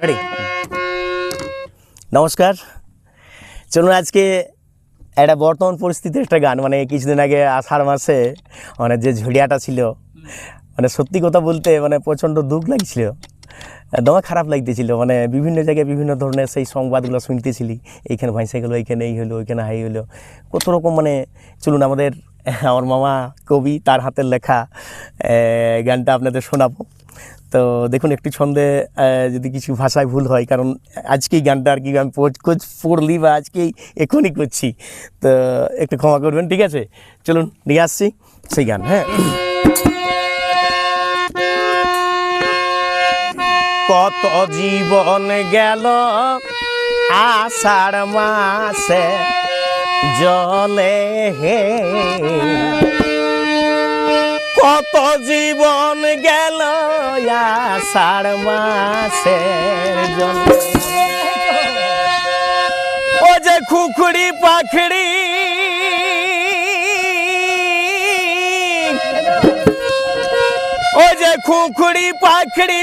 Ready নমস্কার। চলুন আজকে একটা বর্তমান পরিস্থিতির একটা গান মানে কিছুদিন আগে আষাঢ় মাসে মানে যে ঝড়িয়াটা ছিল মানে সত্যি কথা বলতে মানে প্রচণ্ড দুঃখ লাগছিল। দমে খারাপ লাগতেছিল মানে বিভিন্ন জায়গায় বিভিন্ন ধরনের সেই সংবাদগুলো শুনতেছিলি, এইখানে ভাইসে গেলো এইখানে এই হলো ওইখানে হাই হলো। কত রকম মানে চলুন আমাদের, আমার মামা কবি, তার হাতের লেখা গানটা আপনাদের শোনাবো। তো দেখুন, একটু ছন্দে যদি কিছু ভাষায় ভুল হয়, কারণ আজকেই গানটা আর কি আমি পড়লি বা আজকেই এখনই করছি। তো একটু ক্ষমা করবেন, ঠিক আছে? চলুন, নিয়ে আসছি সেই গান হ্যাঁ? কত জীবন গেল আষাঢ় মাসে, জলে হে কত জীবন গেল আষাঢ় মাসের ও যে খুখড়ি পাখড়ি, ও যে খুখড়ি পাখড়ি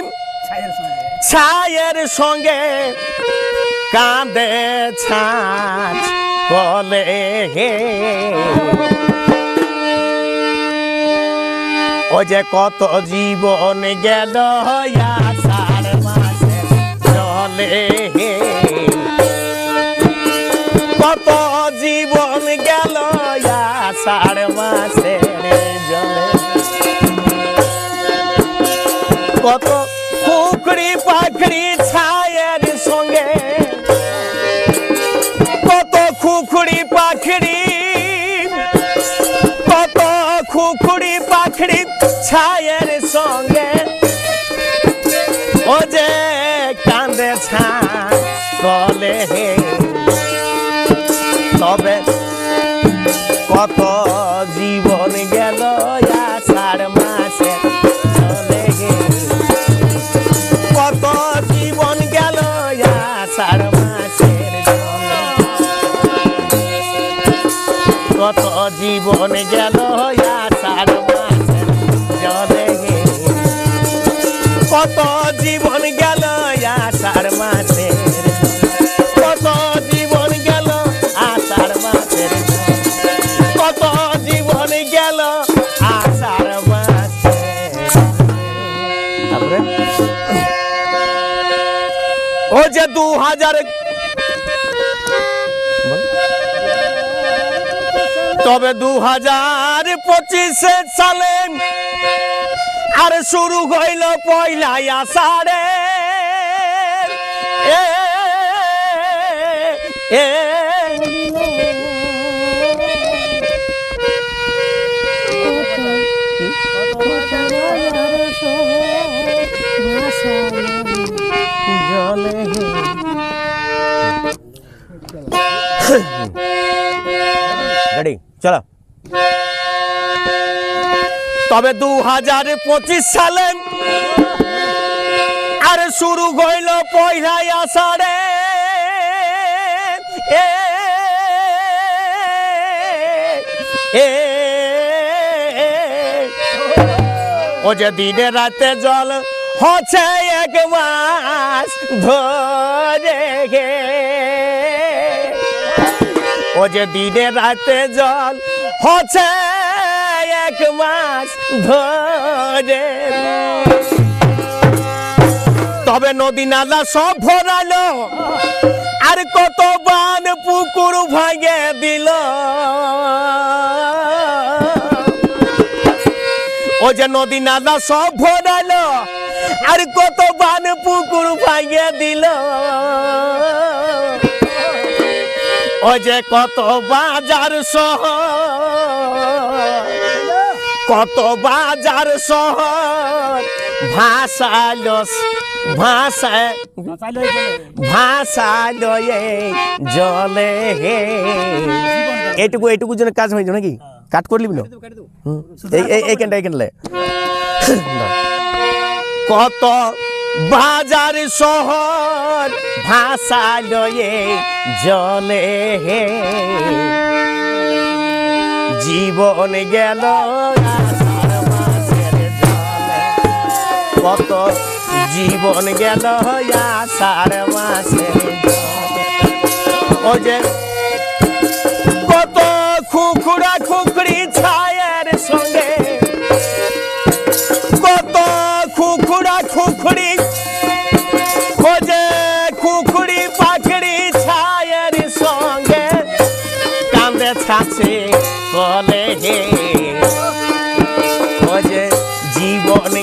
ছায়ের সঙ্গে কাঁদে ছাঁচ বলে হে। ও যে কত জীবন গেল আষাঢ় মাসে চলে কত জীবন গেল আষাঢ় মাসে জলে। কত কুকড়ি পাখড়ি ছায়ের সঙ্গে খুখড়ি পাখড়ি ছায়ের সঙ্গে। ও যে কান্দে ছা হে। তবে কত জীবন গেল আষাঢ় মাসে চলে গে কত জীবন গেল আষাঢ় মাসের কত জীবন গেল কত জীবন গেল আষাঢ় মাসের। কত জীবন গেল আষাঢ় মাসের। কত জীবন গেল আষাঢ় মাসের। তারপরে? ও যে দু হাজার তবে দু হাজার পঁচিশ সালে শুরু হইল পয়লা আষাঢ়ে। চলো। তবে দু হাজার পঁচিশ সালে আর শুরু হইল পয়লা আষাঢ়ে। ও যে দিনে রাতে জল হচ্ছে এক মাস ধরে গে। ও যে দিনে রাতে জল হচ্ছে এক মাস ধরে। তবে নদী নালা সব ভরালো, আর কত বান পুকুর ভাঙে দিল। ও যে নদী নালা সব ভরালো, আর কত বান পুকুর ভাঙে দিল। ও যে কত বাজার সহ কত বাজার শহর? ভাষালো ভাষা ভাষালো এই জলে হে। এইটুকু এইটুকু জন্য কাজ হয়েছে নাকি? কাট করলি না? হুম। এই এই এইখানটা এইখানটা কত বাজার শহর? ভাষা লয়ে জলে হে। জীবন গেল। কত জীবন গেল আষাঢ় মাসে। ও যে কত খুকুরা খুকড়ি ছায়ের সঙ্গে। কত খুকুরা খুকড়ি খোঁজে খুকুড়ি পাখড়ি ছায়ের সঙ্গে। কান্দে কলে হে। জীবন